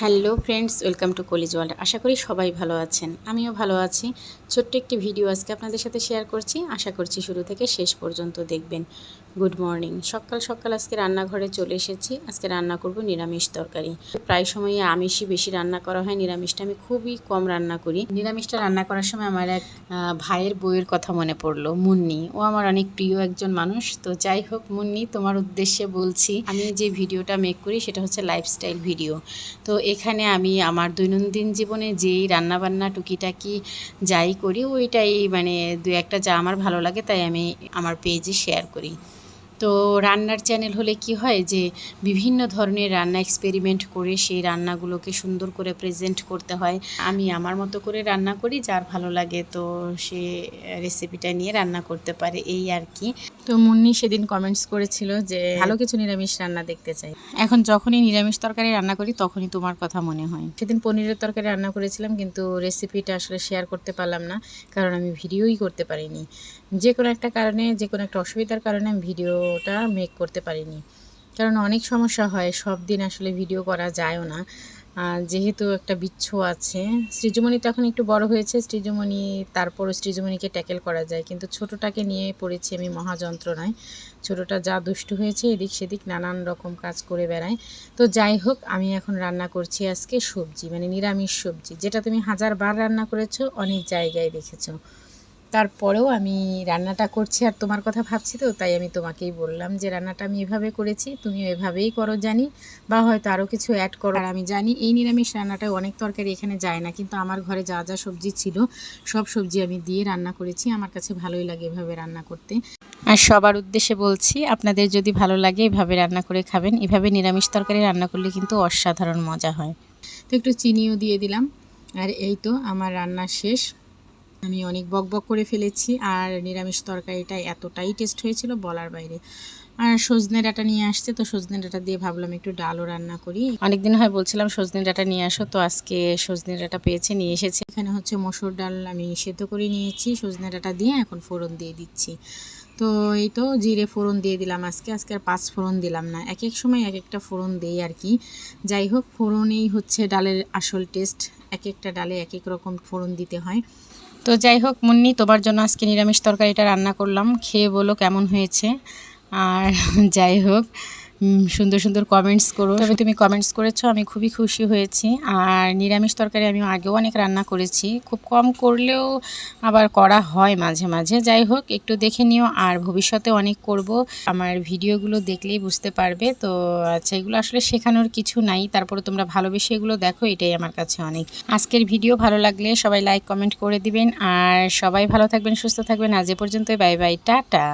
Hello friends, welcome to college world. আশা করি সবাই ভালো আছেন। আমিও ভালো আছি। ছোট্ট একটি ভিডিও আজকে আপনাদের সাথে শেয়ার করছি। আশা করছি শুরু থেকে শেষ পর্যন্ত দেখবেন। Good morning. সকাল সকাল আজকে রান্নাঘরে চলে এসেছি। আজকে রান্না করব নিরামিষ তরকারি। প্রায় সময়ই আমিষই বেশি রান্না করা হয়। নিরামিষটা আমি খুবই কম রান্না করি। নিরামিষটা রান্না করার সময় আমার এক ভাইয়ের বইয়ের কথা মনে পড়ল, মুন্নি। ও আমার অনেক প্রিয় একজন মানুষ। তো যাই হোক, মুন্নি, তোমার উদ্দেশ্যে বলছি, আমি যে ভিডিওটা মেক করি সেটা হচ্ছে লাইফস্টাইল ভিডিও তো এখানে আমি আমার দৈনন্দিন জীবনে যেই রান্নাবান্না টুকিটাকি যাই করি, ওইটাই মানে দু একটা যা আমার ভালো লাগে তাই আমি আমার পেজে শেয়ার করি। তো রান্নার চ্যানেল হলে কি হয় যে, বিভিন্ন ধরনের রান্না এক্সপেরিমেন্ট করে সেই রান্নাগুলোকে সুন্দর করে প্রেজেন্ট করতে হয়। আমি আমার মতো করে রান্না করি, যার ভালো লাগে তো সে রেসিপিটা নিয়ে রান্না করতে পারে, এই আর কি। তো মুন্নি সেদিন কমেন্টস করেছিল যে, ভালো কিছু নিরামিষ রান্না দেখতে চাই। এখন যখনই নিরামিষ তরকারি রান্না করি, তখনই তোমার কথা মনে হয়। সেদিন পনিরের তরকারি রান্না করেছিলাম, কিন্তু রেসিপিটা আসলে শেয়ার করতে পারলাম না, কারণ আমি ভিডিওই করতে পারিনি। যে কোনো একটা কারণে, যে কোনো একটা অসুবিধার কারণে আমি ভিডিওটা মেক করতে পারিনি। কারণ অনেক সমস্যা হয়, সব দিন আসলে ভিডিও করা যায়ও না। যেহেতু একটা বিচ্ছু আছে, সৃজমণি তো এখন একটু বড় হয়েছে, সৃজমণি, তারপরও সৃজমণিকে ট্যাকেল করা যায়। কিন্তু ছোটোটাকে নিয়ে পড়েছি আমি মহাযন্ত্রণায়। ছোটোটা যা দুষ্টু হয়েছে, এদিক সেদিক নানান রকম কাজ করে বেড়ায়। তো যাই হোক, আমি এখন রান্না করছি আজকে সবজি মানে নিরামিষ সবজি, যেটা তুমি হাজার বার রান্না করেছ, অনেক জায়গায় দেখেছ। তারপরেও আমি রান্নাটা করছি আর তোমার কথা ভাবছি তো, তাই আমি তোমাকেই বললাম যে রান্নাটা আমি এভাবে করেছি, তুমিও এভাবেই করো জানি, বা হয়তো আরও কিছু অ্যাড করো। আর আমি জানি এই নিরামিষ রান্নাটায় অনেক তরকারি এখানে যায় না, কিন্তু আমার ঘরে যা যা সবজি ছিল, সব সবজি আমি দিয়ে রান্না করেছি, আমার কাছে ভালোই লাগে এভাবে রান্না করতে। আর সবার উদ্দেশ্যে বলছি, আপনাদের যদি ভালো লাগে এভাবে রান্না করে খাবেন, এভাবে নিরামিষ তরকারি রান্না করলে কিন্তু অসাধারণ মজা হয়। তো একটু চিনিও দিয়ে দিলাম, আর এই তো আমার রান্না শেষ। আমি অনেক বক বক করে ফেলেছি আর নিরামিষ তরকারিটা এতটাই টেস্ট হয়েছিল বলার বাইরে। আর সজনে ডাটা নিয়ে আসছে, তো সজনে ডাটা দিয়ে ভাবলাম একটু ডালও রান্না করি। অনেকদিন হয় বলছিলাম সজনে ডাটা নিয়ে আসো, তো আজকে সজনে ডাটা পেয়েছে, নিয়ে এসেছে। এখানে হচ্ছে মসুর ডাল আমি সেদ্ধ করে নিয়েছি, সজনে ডাটা দিয়ে এখন ফোড়ন দিয়ে দিচ্ছি। তো এই তো জিরে ফোড়ন দিয়ে দিলাম আজকে। আজকে আর পাঁচ ফোড়ন দিলাম না। এক এক সময় এক একটা ফোড়ন দেই আর কি। যাই হোক, ফোড়নেই হচ্ছে ডালের আসল টেস্ট। এক একটা ডালে এক এক রকম ফোড়ন দিতে হয়। তো যাই হোক, মুন্নি, তোমার জন্য আজকে নিরামিষ তরকারিটা রান্না করলাম। খেয়ে বলো কেমন হয়েছে। আর যাই হোক সুন্দর সুন্দর কমেন্টস করো। তবে তুমি কমেন্টস করেছ, আমি খুবই খুশি হয়েছি। আর নিরামিষ তরকারি আমি আগেও অনেক রান্না করেছি। খুব কম করলেও আবার করা হয় মাঝে মাঝে। যাই হোক, একটু দেখে নিও, আর ভবিষ্যতে অনেক করব। আমার ভিডিওগুলো দেখলেই বুঝতে পারবে। তো আচ্ছা এগুলো আসলে শেখানোর কিছু নাই। তারপরে তোমরা ভালোবেসে এগুলো দেখো, এটাই আমার কাছে অনেক। আজকের ভিডিও ভালো লাগলে সবাই লাইক কমেন্ট করে দিবেন। আর সবাই ভালো থাকবেন, সুস্থ থাকবেন। আজ এ পর্যন্তই। Bye bye, tata.